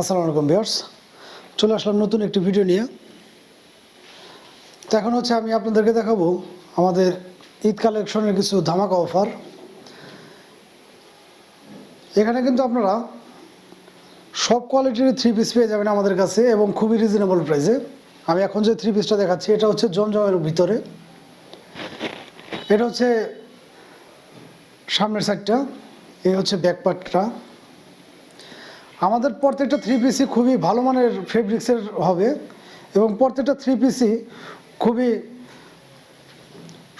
আসসালামু আলাইকুম ভিউয়ার্স। চলে আসলাম নতুন একটি ভিডিও নিয়ে। তো এখন হচ্ছে আমি আপনাদেরকে দেখাবো আমাদের ঈদ কালেকশনের কিছু ধামাকা অফার। এখানে কিন্তু আপনারা সব কোয়ালিটির থ্রি পিস পেয়ে যাবেন আমাদের কাছে এবং খুবই রিজনেবল প্রাইসে আমি এখন যে থ্রি পিসটা দেখাচ্ছি, এটা হচ্ছে জমজমের ভিতরে। এটা হচ্ছে সামনের সাইডটা এই হচ্ছে ব্যাক পার্টটা আমাদের প্রত্যেকটা থ্রি পিসি খুবই ভালো মানের ফেব্রিক্সের হবে এবং প্রত্যেকটা থ্রি পিসি খুবই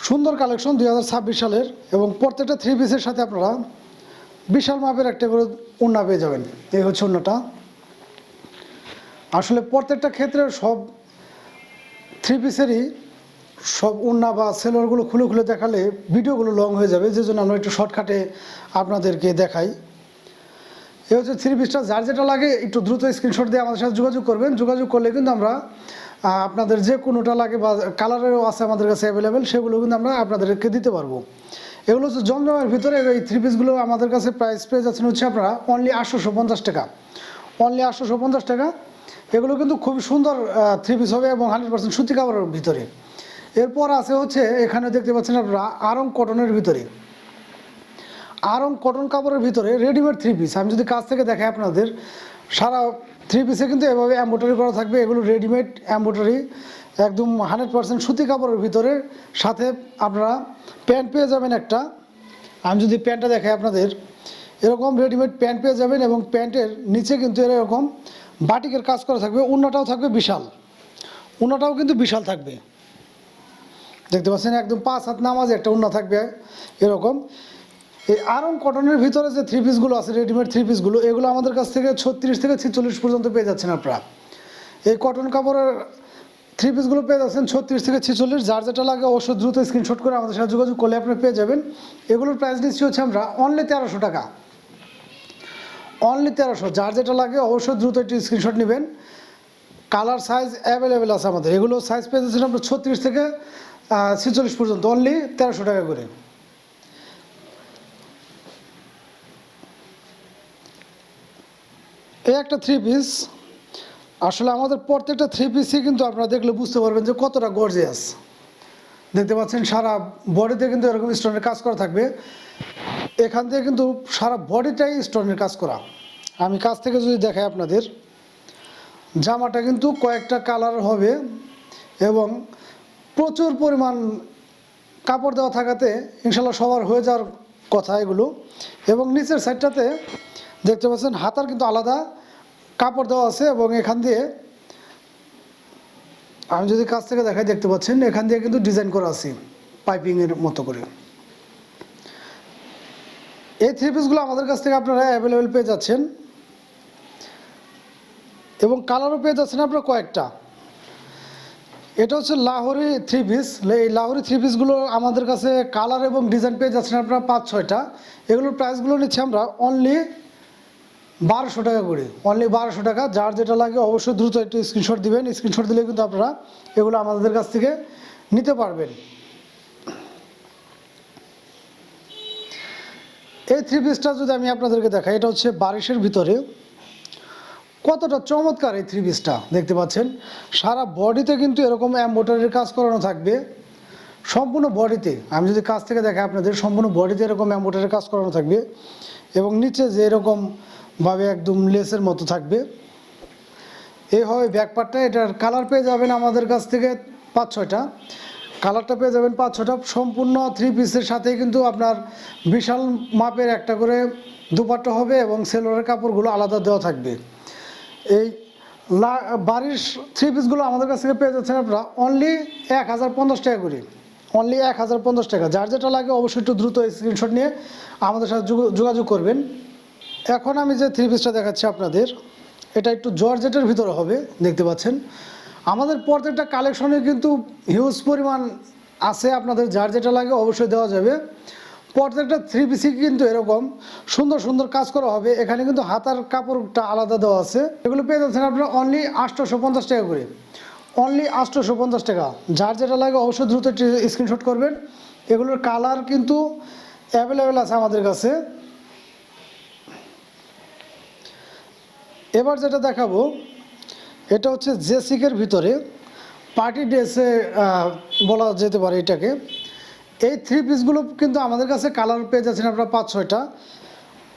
সুন্দর কালেকশন দু হাজার ছাব্বিশ সালের এবং প্রত্যেকটা থ্রি পিসের সাথে আপনারা বিশাল মাপের একটা করে উন্না পেয়ে যাবেন। এই হচ্ছে উন্নাটা আসলে প্রত্যেকটা ক্ষেত্রে সব থ্রি পিসেরই সব উন্না বা সেলোয়ারগুলো খুলে খুলে দেখালে ভিডিওগুলো লং হয়ে যাবে যে জন্য আমরা একটু শর্টকাটে আপনাদেরকে দেখাই। এ হচ্ছে থ্রি পিসটা যার যেটা লাগে, একটু দ্রুত স্ক্রিনশট দিয়ে আমাদের সাথে যোগাযোগ করবেন। যোগাযোগ করলে কিন্তু আমরা আপনাদের যে কোনোটা লাগে বা কালারেরও আছে আমাদের কাছে অ্যাভেলেবেল সেগুলো কিন্তু আমরা আপনাদেরকে দিতে পারব। এগুলো হচ্ছে জমজমের ভিতরে, এই থ্রি পিসগুলো আমাদের কাছে প্রাইস পেয়ে যাচ্ছেন হচ্ছে আপনারা অনলি আটশোশো পঞ্চাশ টাকা। অনলি আটশোশো পঞ্চাশ টাকা। এগুলো কিন্তু খুব সুন্দর থ্রি পিস হবে এবং হান্ড্রেড পার্সেন্ট সুতি কাপড়ের ভিতরে। এরপর আছে হচ্ছে, এখানে দেখতে পাচ্ছেন আপনারা আরং কটনের ভিতরে। আরং কটন কাপড়ের ভিতরে রেডিমেড থ্রি পিস আমি যদি কাছ থেকে দেখাই আপনাদের, সারা থ্রি পিসে কিন্তু এভাবে এম্বোটারি করা থাকবে। এগুলো রেডিমেড এম্বোটারি একদম হান্ড্রেড পার্সেন্ট সুতি কাপড়ের ভিতরে। সাথে আপনারা প্যান্ট পেয়ে যাবেন একটা। আমি যদি প্যান্টটা দেখাই আপনাদের, এরকম রেডিমেড প্যান্ট পেয়ে যাবেন এবং প্যান্টের নিচে কিন্তু এরকম বাটিকের কাজ করা থাকবে। উন্নাটাও থাকবে বিশাল। উন্নাটাও কিন্তু বিশাল থাকবে। দেখতে পাচ্ছেন, একদম পাঁচ হাত নামাজ একটা উন্না থাকবে এরকম। এই আরং কটনের ভিতরে যে থ্রি পিসগুলো আছে রেডিমেড থ্রি পিসগুলো এগুলো আমাদের কাছ থেকে ছত্রিশ থেকে ছিচল্লিশ পর্যন্ত পেয়ে যাচ্ছেন আপনারা। এই কটন কাপড়ের থ্রি পিসগুলো পেয়ে যাচ্ছেন ছত্রিশ থেকে ছিচল্লিশ। যার যেটা লাগে অবশ্যই দ্রুত স্ক্রিনশট করে আমাদের সাথে যোগাযোগ করলে আপনি পেয়ে যাবেন। এগুলোর প্রাইস নিচ্ছি হচ্ছে আমরা অনলি তেরোশো টাকা। অনলি তেরোশো। যার যেটা লাগে অবশ্যই দ্রুত একটি স্ক্রিনশট নেবেন। কালার সাইজ অ্যাভেলেবেল আছে আমাদের। এগুলো সাইজ পেয়ে যাচ্ছেন আপনার ছত্রিশ থেকে ছিচল্লিশ পর্যন্ত। অনলি তেরোশো টাকা করে। এই একটা থ্রি পিস আসলে আমাদের প্রত্যেকটা থ্রি পিসই কিন্তু আপনারা দেখলে বুঝতে পারবেন যে কতটা গর্জিয়াস দেখতে পাচ্ছেন, সারা বডিতে কিন্তু এরকম স্টোনের কাজ করা থাকবে। এখান থেকে কিন্তু সারা বডিটাই স্টোনের কাজ করা। আমি কাছ থেকে যদি দেখাই আপনাদের, জামাটা কিন্তু কয়েকটা কালার হবে এবং প্রচুর পরিমাণ কাপড় দেওয়া থাকাতে ইনশাল্লাহ সবার হয়ে যাওয়ার কথা এগুলো। এবং নিচের সাইডটাতে দেখতে পাচ্ছেন, হাতার কিন্তু আলাদা কাপড় দেওয়া আছে এবং এখান দিয়ে আমি যদি কাছ থেকে দেখাই, দেখতে পাচ্ছেন, এখান দিয়ে কিন্তু ডিজাইন করা আছে পাইপিংয়ের মতো করে। এই থ্রি পিসগুলো আমাদের কাছ থেকে আপনারা অ্যাভেলেবেল পেয়ে যাচ্ছেন। এবং কালারও পেয়ে যাচ্ছেন আপনার কয়েকটা। এটা হচ্ছে লাহোরি থ্রি পিস এই লাহোরি থ্রি পিসগুলো আমাদের কাছে কালার এবং ডিজাইন পেয়ে যাচ্ছেন আপনারা পাঁচ, ছয়টা। এগুলোর প্রাইসগুলো নিচ্ছি আমরা অনলি বারোশো টাকা করে। অনলি বারোশো টাকা। যার যেটা লাগে অবশ্যই দ্রুত একটু স্ক্রিনশট দিবেন। স্ক্রিনশট দিলে কিন্তু আপনারা এগুলো আমাদের কাছ থেকে নিতে পারবেন। এই থ্রি পিসটা যদি আমি আপনাদেরকে দেখাই, এটা হচ্ছে বারিশের ভিতরে। কতটা চমৎকার এই থ্রি পিসটা দেখতে পাচ্ছেন? সারা বডিতে কিন্তু এরকম এম্বোটারির কাজ করানো থাকবে। সম্পূর্ণ বডিতে, আমি যদি কাছ থেকে দেখাই আপনাদের, সম্পূর্ণ বডিতে এরকম এম্বোটারির কাজ করানো থাকবে। এবং নিচে যে এরকমভাবে একদম লেসের মতো থাকবে। এই হয় ব্যাক এটার কালার পেয়ে যাবেন আমাদের কাছ থেকে পাঁচ ছয়টা। কালারটা পেয়ে যাবেন পাঁচ ছটা সম্পূর্ণ থ্রি পিসের সাথেই কিন্তু আপনার বিশাল মাপের একটা করে দুপাট্টা হবে এবং সেলোয়ারের কাপড়গুলো আলাদা দেওয়া থাকবে। এই বাড়ির থ্রি পিসগুলো আমাদের কাছ থেকে পেয়ে যাচ্ছেন আপনারা অনলি এক হাজার পঞ্চাশ টাকা করে। অনলি এক হাজার পঞ্চাশ টাকা। যার যেটা লাগে অবশ্যই একটু দ্রুত স্ক্রিনশট নিয়ে আমাদের সাথে যোগ- যোগাযোগ করবেন। এখন আমি যে থ্রি পিসটা দেখাচ্ছি আপনাদের, এটা একটু জর্জেটের ভিতরে হবে, দেখতে পাচ্ছেন। আমাদের প্রত্যেকটা কালেকশনে কিন্তু হিউজ পরিমাণ আছে, আপনাদের যার যেটা লাগে অবশ্যই দেওয়া যাবে। প্রত্যেকটা থ্রি পিসি কিন্তু এরকম, সুন্দর সুন্দর কাজ করা হবে। এখানে কিন্তু হাতার কাপড়টা আলাদা দেওয়া আছে। এগুলো পেয়ে যাচ্ছেন আপনারা অনলি আটশোশো পঞ্চাশ টাকা করে। অনলি আটশোশো পঞ্চাশ টাকা। যার যেটা লাগে অবশ্যই দ্রুত স্ক্রিনশট করবেন। এগুলোর কালার কিন্তু অ্যাভেলেবেল আছে আমাদের কাছে। এবার যেটা দেখাবো, এটা হচ্ছে জেসিকের ভিতরে পার্টি ড্রেসে বলা যেতে পারে এটাকে। এই থ্রি পিসগুলো কিন্তু আমাদের কাছে কালার পেয়ে যাচ্ছেন আপনারা পাঁচ, ছয়টা।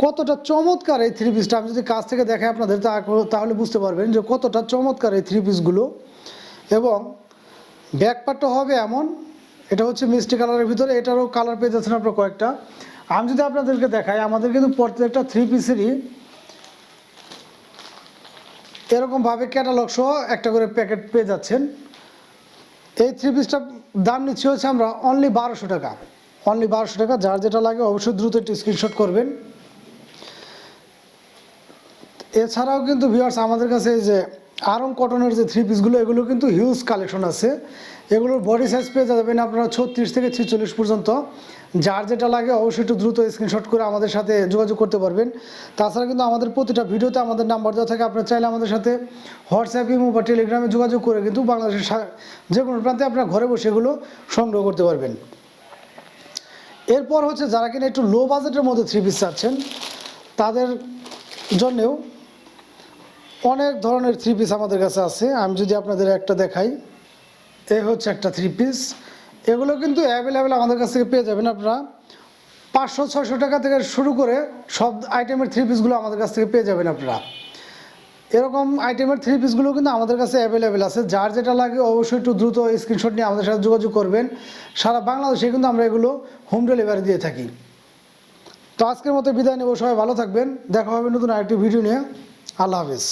কতটা চমৎকার এই থ্রি পিসটা আমি যদি কাছ থেকে দেখাই আপনাদের তাহলে বুঝতে পারবেন যে কতটা চমৎকার এই থ্রি পিসগুলো এবং ব্যাকপারটা হবে এমন, এটা হচ্ছে মিষ্টি কালারের ভিতরে, এটারও কালার পেয়ে যাচ্ছেন আপনারা কয়েকটা। আমি যদি আপনাদেরকে দেখাই, আমাদের কিন্তু প্রত্যেকটা থ্রি পিসেরই এরকমভাবে ক্যাটালগ সহ একটা করে প্যাকেট পেয়ে যাচ্ছেন। এই থ্রি পিসটা দাম নিচ্ছি হচ্ছে আমরা অনলি বারোশো টাকা। অনলি বারোশো টাকা, যার যেটা লাগে অবশ্যই দ্রুত একটি স্ক্রিনশট করবেন। এছাড়াও কিন্তু ভিওয়ার্স আমাদের কাছে যে আরং কটনের যে থ্রি পিসগুলো এগুলো কিন্তু হিউজ কালেকশন আছে। এগুলোর বডি সাইজ পেয়ে যাবেন আপনারা ছত্রিশ থেকে ছেচল্লিশ পর্যন্ত। যার যেটা লাগে অবশ্যই একটু দ্রুত স্ক্রিনশট করে আমাদের সাথে যোগাযোগ করতে পারবেন। তাছাড়া কিন্তু আমাদের প্রতিটা ভিডিওতে আমাদের নাম্বার দেওয়া থাকে। আপনারা চাইলে আমাদের সাথে হোয়াটসঅ্যাপ ইমো বা টেলিগ্রামে যোগাযোগ করে কিন্তু বাংলাদেশের যে কোনো প্রান্তে আপনারা ঘরে বসে এগুলো সংগ্রহ করতে পারবেন। এরপর হচ্ছে যারা কিনা একটু লো বাজেটের মধ্যে থ্রি পিস চাচ্ছেন, তাদের জন্যেও অনেক ধরনের থ্রি পিস আমাদের কাছে আছে। আমি যদি আপনাদের একটা দেখাই, এ হচ্ছে একটা থ্রি পিস এগুলো কিন্তু অ্যাভেলেবেল আমাদের কাছ থেকে পেয়ে যাবেন আপনারা। পাঁচশো, ছয়শো টাকা থেকে শুরু করে সব আইটেমের থ্রি পিসগুলো আমাদের কাছ থেকে পেয়ে যাবেন আপনারা। এরকম আইটেমের থ্রি পিসগুলো কিন্তু আমাদের কাছে অ্যাভেলেবেল আছে। যার যেটা লাগে অবশ্যই একটু দ্রুত স্ক্রিনশট নিয়ে আমাদের সাথে যোগাযোগ করবেন। সারা বাংলাদেশে কিন্তু আমরা এগুলো হোম ডেলিভারি দিয়ে থাকি। তো আজকের মতো বিদায় নেব। সবাই ভালো থাকবেন। দেখা হবে নতুন আরেকটি ভিডিও নিয়ে। আল্লাহ হাফিজ।